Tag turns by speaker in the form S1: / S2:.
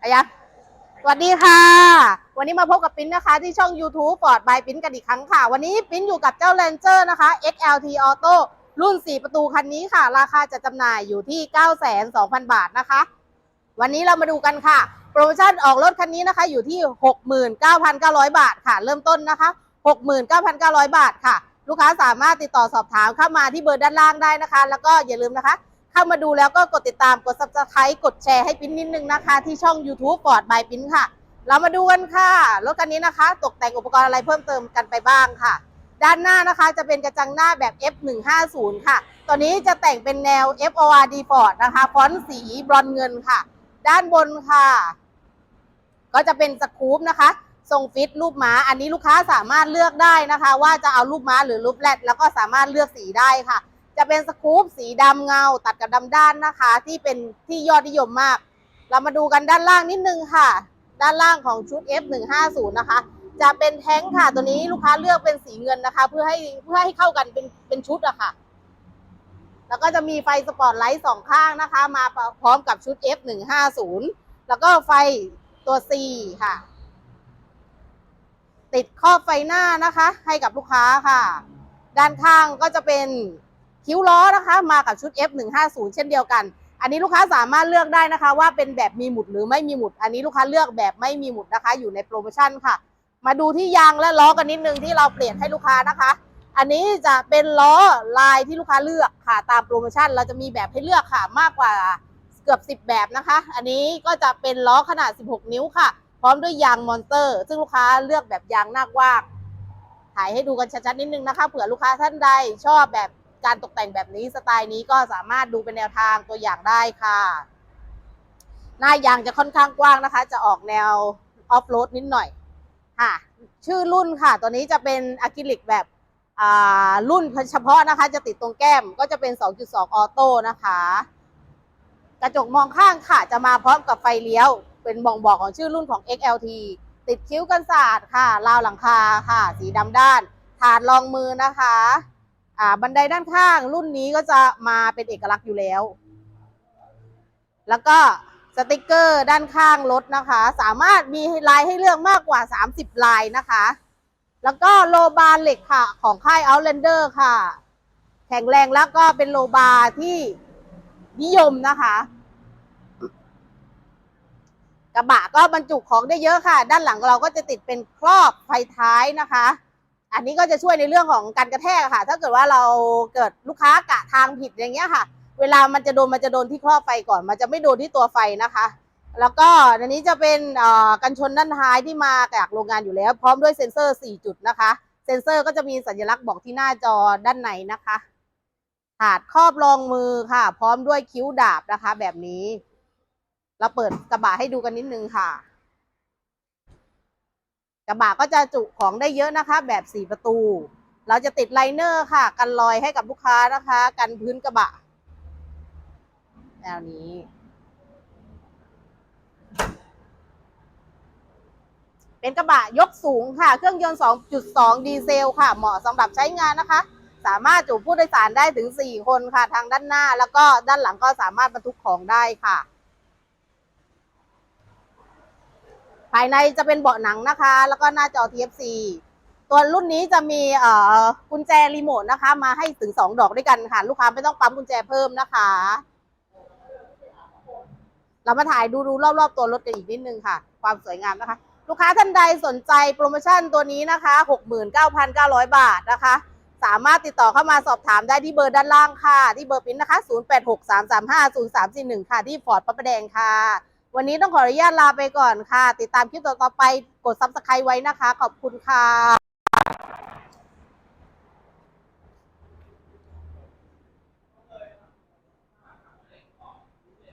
S1: อายังสวัสดีค่ะ วันนี้มาพบกับปิ้นนะคะ ที่ช่อง YouTube ปอดบายปิ้นกันอีกครั้งค่ะ วันนี้ปิ้นอยู่กับเจ้า Ranger นะคะ XLT Auto รุ่น 4 ประตูคันนี้ค่ะ ราคาจะจำหน่ายอยู่ที่9,200,000 บาทนะคะ วันนี้เรามาดูกันค่ะ โปรโมชั่นออกรถคันนี้นะคะ อยู่ที่ 69,900 บาทค่ะ เริ่มต้นนะคะ 69,900 บาทค่ะ ลูกค้าสามารถติดต่อสอบถามเข้ามาที่เบอร์ด้านล่างได้นะคะ แล้วก็อย่าลืมนะคะ เข้ามาดูแล้วก็กดติดตามกด subscribe กดแชร์ให้ปิ้นนิดนึงนะคะ ที่ช่อง YouTube ปอดบายปิ้นค่ะ เรามาดูกันค่ะ รถคันนี้นะคะ ตกแต่งอุปกรณ์อะไรเพิ่มเติมกันไปบ้างค่ะ ด้านหน้านะคะจะเป็นกระจังหน้าแบบ F150 ค่ะ ตัวนี้จะแต่งเป็นแนว FORD Ford นะคะฟอนต์สีบรอนซ์เงินค่ะ ด้านบนค่ะ ก็จะเป็นสกู๊ปนะคะทรงฟิตรูปม้า อันนี้ลูกค้าสามารถเลือกได้นะคะ ว่าจะเอารูปม้าหรือรูปแรดแล้วก็สามารถเลือกสีได้ค่ะ จะเป็นสกู๊ปสีดำเงาตัดกับดำด้านนะคะ ที่เป็นที่ยอดนิยมมาก เรามาดูกันด้านล่างนิดนึงค่ะ ด้านล่างของชุด F150 นะคะ จะเป็นแท้งค่ะตัวนี้ลูกค้าเลือกเป็นสีเงินนะคะ เพื่อให้เพื่อให้เข้ากันเป็นเป็นชุดอะค่ะ แล้วก็จะมีไฟสปอตไลท์สองข้างนะคะ มาพร้อมกับชุด F150 แล้วก็ไฟตัว C ค่ะ ติดครอไฟหน้านะคะ ให้กับลูกค้าค่ะ ด้านข้างก็จะเป็น คิ้วล้อนะคะมากับชุด F150 เช่นเดียวกัน อันนี้ลูกค้าสามารถเลือกได้นะคะ ว่าเป็นแบบมีหมุดหรือไม่มีหมุด อันนี้ลูกค้าเลือกแบบไม่มีหมุดนะคะ อยู่ในโปรโมชั่นค่ะ มาดูที่ยางและล้อกันนิดนึงที่เราเปลี่ยนให้ลูกค้านะคะ อันนี้จะเป็นล้อลายที่ลูกค้าเลือกค่ะ ตามโปรโมชั่นเราจะมีแบบให้เลือกค่ะมากกว่าเกือบ 10 แบบนะคะ อันนี้ก็จะเป็นล้อขนาด 16 นิ้วค่ะ พร้อมด้วยยางมอนเตอร์ ซึ่งลูกค้าเลือกแบบยางหน้ากว้างถ่ายให้ดูกันชัดๆนิดนึงนะคะเผื่อลูกค้าท่านใดชอบแบบ การตกแต่งแบบนี้สไตล์นี้ก็สามารถดูเป็นแนวทางตัวอย่างได้ค่ะ หน้ายางจะค่อนข้างกว้างนะคะ จะออกแนวออฟโรดนิดหน่อยค่ะ ชื่อรุ่นค่ะ ตัวนี้จะเป็นอะคริลิกแบบอ่ารุ่นเฉพาะนะคะ จะติดตรงแก้มก็จะเป็น 2.2 ออโต้นะคะ กระจกมองข้างค่ะ จะมาพร้อมกับไฟเลี้ยว เป็นบ่งบอกของชื่อรุ่นของ XLT ติดคิ้วกันศาสตร์ค่ะราวหลังคาค่ะ สีดำด้านถาดรองมือนะคะ อ่าบันไดด้านข้างรุ่นนี้ก็จะมาเป็นเอกลักษณ์อยู่แล้ว แล้วก็สติกเกอร์ด้านข้างรถนะคะ สามารถมีลายให้เลือกมากกว่า 30 ลายนะคะ แล้วก็โลบาร์เหล็กค่ะ ของค่าย Outlander ค่ะ แข็งแรงแล้วก็เป็นโลบาร์ที่นิยมนะคะ กระบะก็บรรจุของได้เยอะค่ะ ด้านหลังเราก็จะติดเป็นครอบไฟท้ายนะคะ อันนี้ก็จะช่วยในเรื่องของการกระแทกค่ะ ถ้าเกิดว่าเราเกิดลูกค้ากะทางผิดอย่างเงี้ยค่ะ เวลามันจะโดนมันจะโดนที่ครอบไฟก่อน มันจะไม่โดนที่ตัวไฟนะคะ แล้วก็อันนี้จะเป็นกันชนด้านท้ายที่มาจากโรงงานอยู่แล้ว พร้อมด้วยเซ็นเซอร์ 4 จุดนะคะ เซ็นเซอร์ก็จะมีสัญลักษณ์บอกที่หน้าจอด้านในนะคะถาดครอบรองมือค่ะ พร้อมด้วยคิ้วดาบนะคะ แบบนี้ เราเปิดกระบะให้ดูกันนิดนึงค่ะ กระบะก็จะจุของได้เยอะนะคะ แบบสี่ประตู เราจะติดไลเนอร์ค่ะ กันรอยให้กับลูกค้านะคะ กันพื้นกระบะแนวนี้ เป็นกระบะยกสูงค่ะ เครื่องยนต์ 2.2 ดีเซลค่ะ เหมาะสำหรับใช้งานนะคะ สามารถจุผู้โดยสารได้ถึง 4 คนค่ะ ทางด้านหน้า แล้วก็ด้านหลังก็สามารถบรรทุกของได้ค่ะ ภายในจะเป็นเบาะหนังนะคะ แล้วก็หน้าจอ TFC ตัวรุ่นนี้จะมีเอ่อกุญแจรีโมทนะคะ มาให้ถึง 2 ดอกด้วยกันค่ะ ลูกค้าไม่ต้องปั๊มกุญแจเพิ่มนะคะ เรามาถ่ายดูดูรอบๆ ตัวรถกันอีกนิดนึงค่ะ ความสวยงามนะคะ ลูกค้าท่านใดสนใจโปรโมชั่นตัวนี้นะคะ 69,900 บาทนะคะ สามารถติดต่อเข้ามาสอบถามได้ที่เบอร์ด้านล่างค่ะ ที่เบอร์ปิ้นนะคะ 0863350341 ค่ะ ที่ฟอร์ดพระประแดงค่ะ วันนี้ต้องขออนุญาตลาไปก่อนค่ะ ติดตามคลิปต่อๆไปกดซับสไครต์ไว้นะคะ ขอบคุณค่ะ